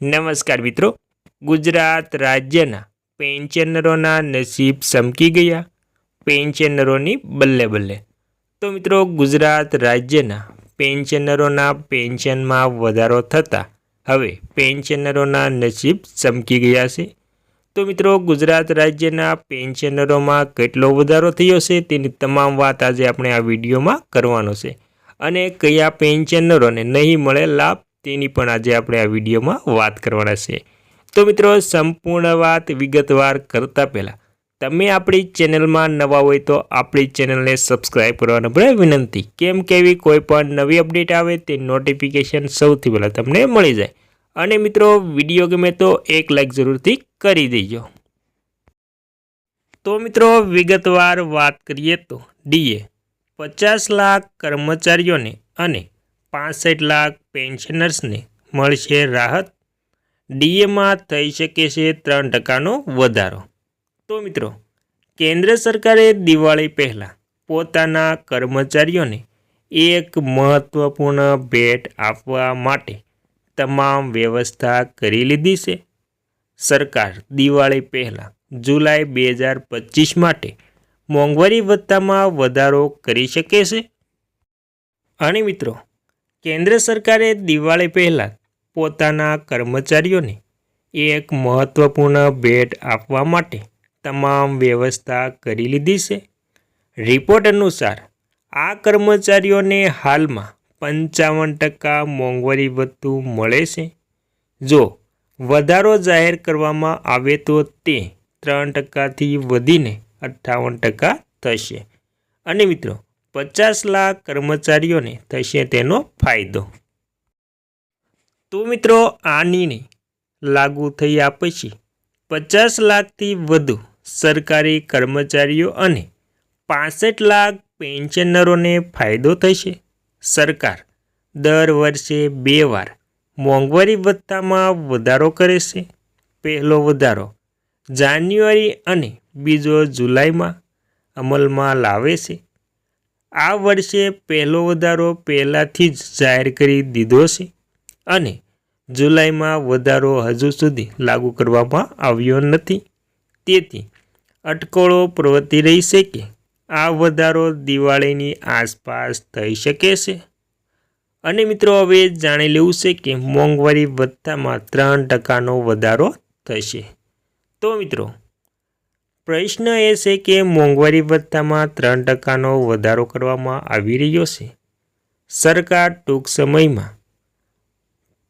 નમસ્કાર મિત્રો. ગુજરાત રાજ્યના પેન્શનરોના નસીબ સમકી ગયા. પેન્શનરોની બલ્લે બલ્લે. તો મિત્રો, ગુજરાત રાજ્યના પેન્શનરોના પેન્શનમાં વધારો થતાં હવે પેન્શનરોના નસીબ ચમકી ગયા છે. તો મિત્રો, ગુજરાત રાજ્યના પેન્શનરોમાં કેટલો વધારો થયો છે તેની તમામ વાત આજે આપણે આ વિડીયોમાં કરવાનો છે. અને કયા પેન્શનરોને નહીં મળે લાભ તેની પણ આજે આપણે આ વિડીયોમાં વાત કરવાના છે. તો મિત્રો, સંપૂર્ણ વાત વિગતવાર કરતાં પહેલાં, તમે આપણી ચેનલમાં નવા હોય તો આપણી ચેનલને સબસ્ક્રાઈબ કરવાનો ભલે વિનંતી. કેમ કે એવી કોઈ પણ નવી અપડેટ આવે તે નોટિફિકેશન સૌથી પહેલાં તમને મળી જાય. અને મિત્રો, વીડિયો ગમે તો એક લાઈક જરૂરથી કરી દેજો. તો મિત્રો, વિગતવાર વાત કરીએ તો, ડીએ પચાસ લાખ કર્મચારીઓને અને પાસઠ લાખ પેન્શનર્સને મળશે રાહત. ડીએમાં થઈ શકે છે ત્રણ ટકાનો વધારો. તો મિત્રો, કેન્દ્ર સરકારે દિવાળી પહેલાં પોતાના કર્મચારીઓને એક મહત્ત્વપૂર્ણ ભેટ આપવા માટે તમામ વ્યવસ્થા કરી લીધી છે. સરકાર દિવાળી પહેલાં જુલાઈ બે હજાર પચીસ માટે મોંઘવારી ભથ્થામાં વધારો કરી શકે છે. અને મિત્રો કેન્દ્ર સરકારે દિવાળી પહેલાં પોતાના કર્મચારીઓને એક મહત્ત્વપૂર્ણ ભેટ આપવા માટે તમામ વ્યવસ્થા કરી લીધી છે. રિપોર્ટ અનુસાર, આ કર્મચારીઓને હાલમાં પંચાવન ટકા મોંઘવારી ભથ્થું મળે છે. જો વધારો જાહેર કરવામાં આવે તો તે ત્રણ ટકાથી વધીને અઠ્ઠાવન ટકા થશે. અને મિત્રો પચાસ લાખ કર્મચારીઓને થશે તેનો ફાયદો. તો મિત્રો, આ નિર્ણય લાગુ થયા પછી પચાસ લાખથી વધુ સરકારી કર્મચારીઓ અને પાસઠ લાખ પેન્શનરોને ફાયદો થશે. સરકાર દર વર્ષે બે વાર મોંઘવારી ભથ્થામાં વધારો કરે છે. પહેલો વધારો જાન્યુઆરી અને બીજો જુલાઈમાં અમલમાં લાવે છે. આ વર્ષે પહેલો વધારો પહેલાંથી જ જાહેર કરી દીધો છે અને જુલાઈમાં વધારો હજુ સુધી લાગુ કરવામાં આવ્યો નથી. તેથી અટકળો પ્રવર્તી રહી છે કે આ વધારો દિવાળીની આસપાસ થઈ શકે છે. અને મિત્રો, હવે જાણી લેવું છે કે મોંઘવારી ભથ્થામાં ત્રણ ટકાનો વધારો થશે. તો મિત્રો પ્રશ્ન એ છે કે મોંઘવારી ભથ્થામાં ત્રણ ટકાનો વધારો કરવામાં આવી રહ્યો છે. સરકાર ટૂંક સમયમાં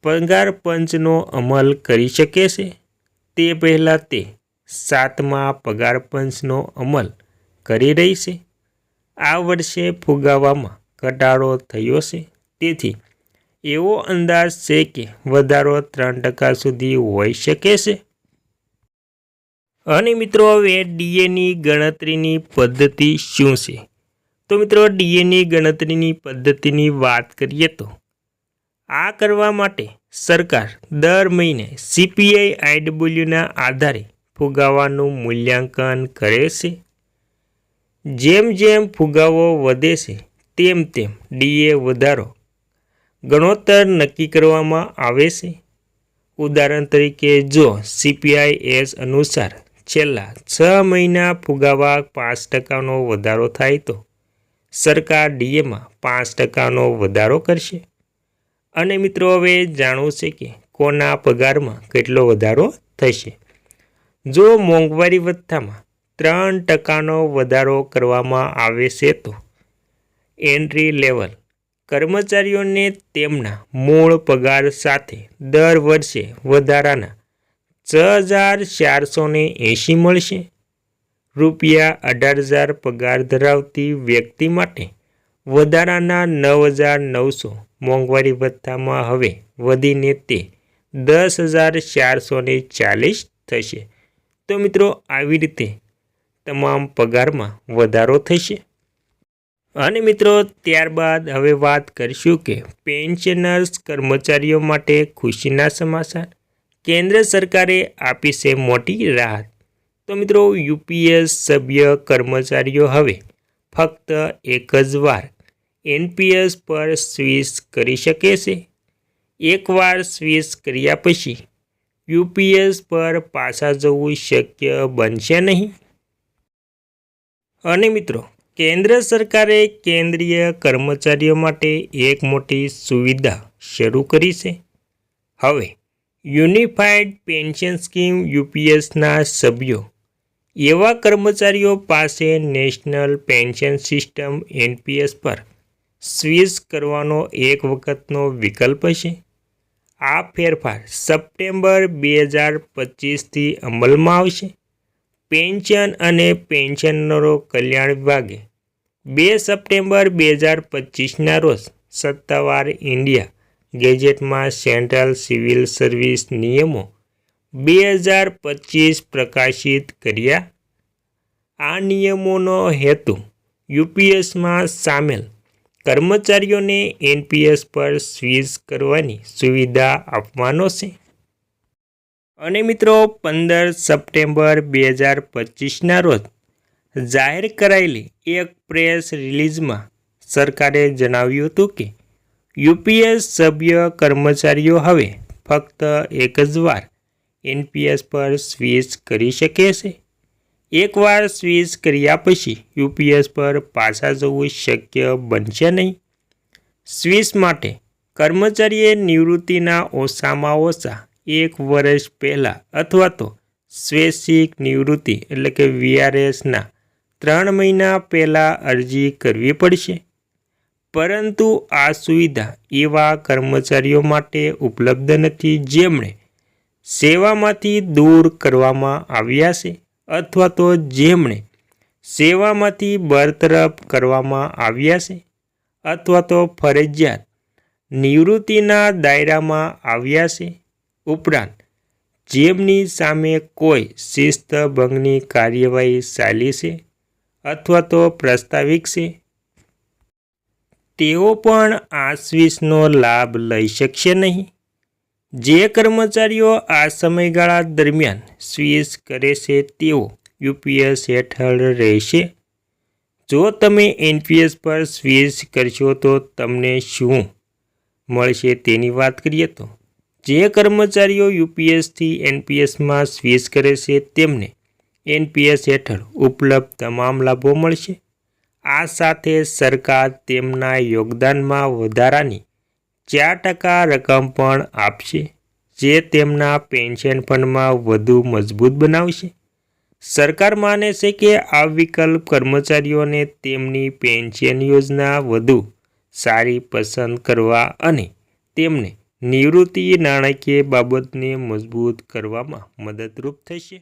પગાર પંચનો અમલ કરી શકે છે. તે પહેલાં તે સાતમા પગાર પંચનો અમલ કરી રહી છે. આ વર્ષે ફુગાવામાં ઘટાડો થયો છે. તેથી એવો અંદાજ છે કે વધારો ત્રણ ટકા સુધી હોઈ શકે છે. અને મિત્રો, હવે ડીએની ગણતરીની પદ્ધતિ શું છે? તો મિત્રો ડીએની ગણતરીની પદ્ધતિની વાત કરીએ તો, આ કરવા માટે સરકાર દર મહિને સીપીઆઈ આઈડબ્લ્યુના આધારે ફુગાવાનું મૂલ્યાંકન કરે છે. જેમ જેમ ફુગાવો વધે છે, તેમ તેમ ડીએ વધારો ગણોત્તર નક્કી કરવામાં આવે છે. ઉદાહરણ તરીકે, જો સીપીઆઈ એસ અનુસાર છેલ્લા છ મહિના ફુગાવા પાંચ ટકાનો વધારો થાય તો સરકાર ડીએમાં પાંચ ટકાનો વધારો કરશે. અને મિત્રો, હવે જાણવું છે કે કોના પગારમાં કેટલો વધારો થશે? જો મોંઘવારી ભથ્થામાં ત્રણ ટકાનો વધારો કરવામાં આવે છે તો એન્ટ્રી લેવલ કર્મચારીઓને તેમના મૂળ પગાર સાથે દર વર્ષે વધારાના છ હજાર ચારસો એંશી મળશે. રૂપિયા અઢાર હજાર પગાર ધરાવતી વ્યક્તિ માટે વધારાના નવ હજાર નવસો મોંઘવારી ભથ્થામાં હવે વધીને તે દસ હજાર ચારસો ચાલીસ થશે. તો મિત્રો, આવી રીતે તમામ પગારમાં વધારો થશે. અને મિત્રો, ત્યારબાદ હવે વાત કરીશું કે પેન્શનર્સ કર્મચારીઓ માટે ખુશીના સમાચાર. કેન્દ્ર સરકારે આપી છે મોટી રાહત. તો મિત્રો યુપીએસ સભ્ય કર્મચારીઓ હવે ફક્ત એક જ વાર એનપીએસ પર સ્વિચ કરી શકે છે. એકવાર સ્વિચ કર્યા પછી યુપીએસ પર પાછા જવું શક્ય બનશે નહીં. અને મિત્રો, કેન્દ્ર સરકારે કેન્દ્રીય કર્મચારીઓ માટે એક મોટી સુવિધા શરૂ કરી છે. હવે યુનિફાઈડ પેન્શન સ્કીમ યુપીએસના સભ્યો. એવા કર્મચારીઓ પાસે નેશનલ પેન્શન સિસ્ટમ એનપીએસ પર સ્વિચ કરવાનો એક વખતનો વિકલ્પ છે. આ ફેરફાર સપ્ટેમ્બર બે હજાર પચીસથી અમલમાં આવશે. પેન્શન અને પેન્શનરો કલ્યાણ વિભાગે બે સપ્ટેમ્બર બે હજાર પચીસના રોજ સત્તાવાર ઇન્ડિયા ગેજેટમાં સેન્ટ્રલ સિવિલ સર્વિસ નિયમો બે હજાર પચીસ પ્રકાશિત કર્યા. આ નિયમોનો હેતુ યુપીએસમાં સામેલ કર્મચારીઓને એનપીએસ પર સ્વિચ કરવાની સુવિધા આપવાનો છે. અને મિત્રો, પંદર સપ્ટેમ્બર બે હજાર પચીસના રોજ જાહેર કરાયેલી એક પ્રેસ રિલીઝમાં સરકારે જણાવ્યું હતું કે યુપીએસ સભ્ય કર્મચારીઓ હવે ફક્ત એક જ વાર એનપીએસ પર સ્વિચ કરી શકે છે. એકવાર સ્વિચ કર્યા પછી યુપીએસ પર પાછા જવું શક્ય બનશે નહીં. સ્વિચ માટે કર્મચારીએ નિવૃત્તિના ઓછામાં ઓછા એક વર્ષ પહેલાં અથવા તો સ્વૈચ્છિક નિવૃત્તિ એટલે કે વીઆરએસના ત્રણ મહિના પહેલાં અરજી કરવી પડશે. પરંતુ આ સુવિધા એવા કર્મચારીઓ માટે ઉપલબ્ધ નથી જેમણે સેવામાંથી દૂર કરવામાં આવ્યા છે અથવા તો જેમણે સેવામાંથી બરતરફ કરવામાં આવ્યા છે અથવા તો ફરજિયાત નિવૃત્તિના દાયરામાં આવ્યા છે. ઉપરાંત, જેમની સામે કોઈ શિસ્તભંગની કાર્યવાહી ચાલી છે અથવા તો પ્રસ્તાવિક છે. તેઓ પણ આ સ્વિચનો લાભ લઈ શકશે નહીં. જે કર્મચારીઓ આ સમયગાળા દરમિયાન સ્વિચ કરે છે, તેઓ યુપીએસ હેઠળ રહેશે. જો તમે એનપીએસ પર સ્વિચ કરશો, તો તમને શું મળશે તેની વાત કરીએ તો, જે કર્મચારીઓ યુપીએસથી એનપીએસમાં સ્વિચ કરે છે, તેમને એનપીએસ હેઠળ ઉપલબ્ધ તમામ લાભો મળશે. આ સાથે સરકાર તેમના યોગદાનમાં વધારાની ચાર ટકા રકમ પણ આપશે, જે તેમના પેન્શન ફંડમાં વધુ મજબૂત બનાવશે. સરકાર માને છે કે આ વિકલ્પ કર્મચારીઓને તેમની પેન્શન યોજના વધુ સારી પસંદ કરવા અને તેમને નિવૃત્તિ નાણાકીય બાબતને મજબૂત કરવામાં મદદરૂપ થશે.